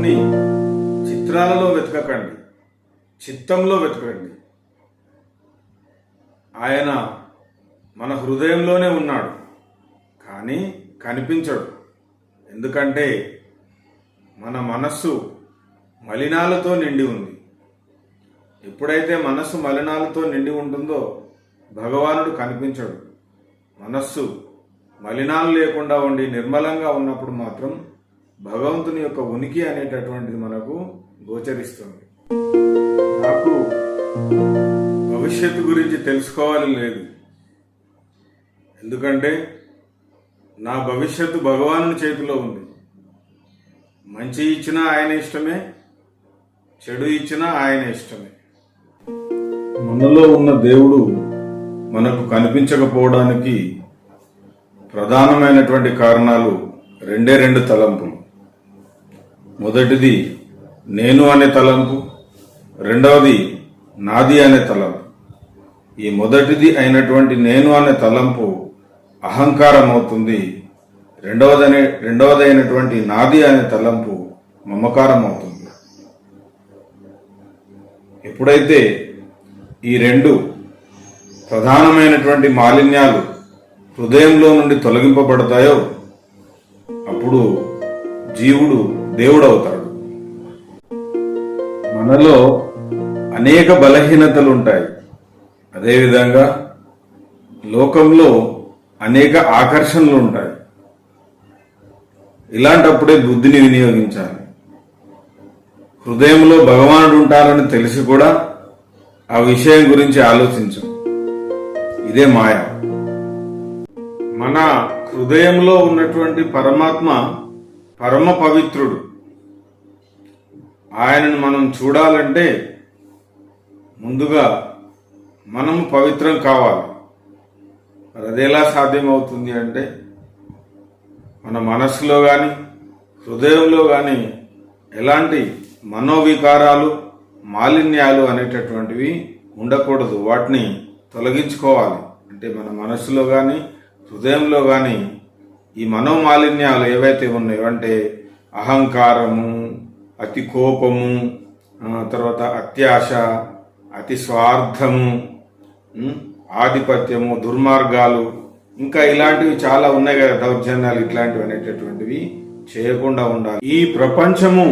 భగవంతుణ్ణి చిత్రాలలో వెతకకండి. చిత్తంలో వెతకండి. ఆయన మన హృదయంలోనే ఉన్నాడు కానీ కనిపించడు. ఎందుకంటే మన మనస్సు మలినాలతో నిండి ఉంది. ఎప్పుడైతే మనస్సు మలినాలతో నిండి ఉంటుందో భగవానుడు కనిపించడు. మనస్సు మలినాలు లేకుండా ఉండి నిర్మలంగా ఉన్నప్పుడు మాత్రం భగవంతుని యొక్క ఉనికి అనేటటువంటిది మనకు గోచరిస్తుంది. నాకు భవిష్యత్తు గురించి తెలుసుకోవాలి లేదు. ఎందుకంటే నా భవిష్యత్తు భగవాను చేతిలో ఉంది. మంచి ఇచ్చినా ఆయన ఇష్టమే చెడు ఇచ్చినా ఆయన ఇష్టమే. మనలో ఉన్న దేవుడు మనకు కనిపించకపోవడానికి ప్రధానమైనటువంటి కారణాలు రెండే రెండు తలంపులు. మొదటిది నేను అనే తలంపు రెండవది నాది అనే తలంపు. ఈ మొదటిది అయినటువంటి నేను అనే తలంపు అహంకారం అవుతుంది రెండవదనే రెండవదైనటువంటి నాది అనే తలంపు మమకారం అవుతుంది ఎప్పుడైతే ఈ రెండు ప్రధానమైనటువంటి మాలిన్యాలు హృదయంలో నుండి తొలగింపబడతాయో అప్పుడు జీవుడు దేవుడవుతాడు. మనలో అనేక బలహీనతలు ఉంటాయి అదేవిధంగా లోకంలో అనేక ఆకర్షణలు ఉంటాయి ఇలాంటప్పుడే బుద్ధిని వినియోగించాలి. హృదయంలో భగవానుడు ఉంటారని తెలిసి కూడా ఆ విషయం గురించి ఆలోచించు. ఇదే మాయ. మన హృదయంలో ఉన్నటువంటి పరమాత్మ పరమ పవిత్రుడు. ఆయనను మనం చూడాలంటే ముందుగా మనము పవిత్రం కావాలి. మరి అది ఎలా సాధ్యమవుతుంది అంటే మన మనస్సులో కానీ హృదయంలో కానీ ఎలాంటి మనోవికారాలు మాలిన్యాలు అనేటటువంటివి ఉండకూడదు. వాటిని తొలగించుకోవాలి. అంటే మన మనస్సులో కానీ హృదయంలో కానీ ఈ మనోమాలిన్యాలు ఏవైతే ఉన్నాయో అంటే అహంకారము అతి కోపము తర్వాత అత్యాశ అతి స్వార్థము ఆధిపత్యము దుర్మార్గాలు ఇంకా ఇలాంటివి చాలా ఉన్నాయి కదా దౌర్జన్యాలు ఇట్లాంటివి అనేటటువంటివి చేయకుండా ఉండాలి. ఈ ప్రపంచము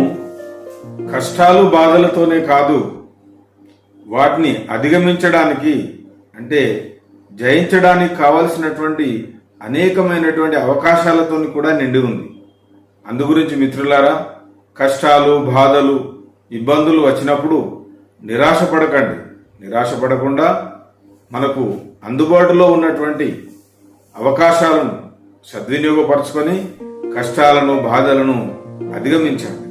కష్టాలు బాధలతోనే కాదు వాటిని అధిగమించడానికి అంటే జయించడానికి కావలసినటువంటి అనేకమైనటువంటి అవకాశాలతో కూడా నిండి ఉంది. అందు గురించి మిత్రులారా కష్టాలు బాధలు ఇబ్బందులు వచ్చినప్పుడు నిరాశపడకండి. నిరాశపడకుండా మనకు అందుబాటులో ఉన్నటువంటి అవకాశాలను సద్వినియోగపరచుకొని కష్టాలను బాధలను అధిగమించండి.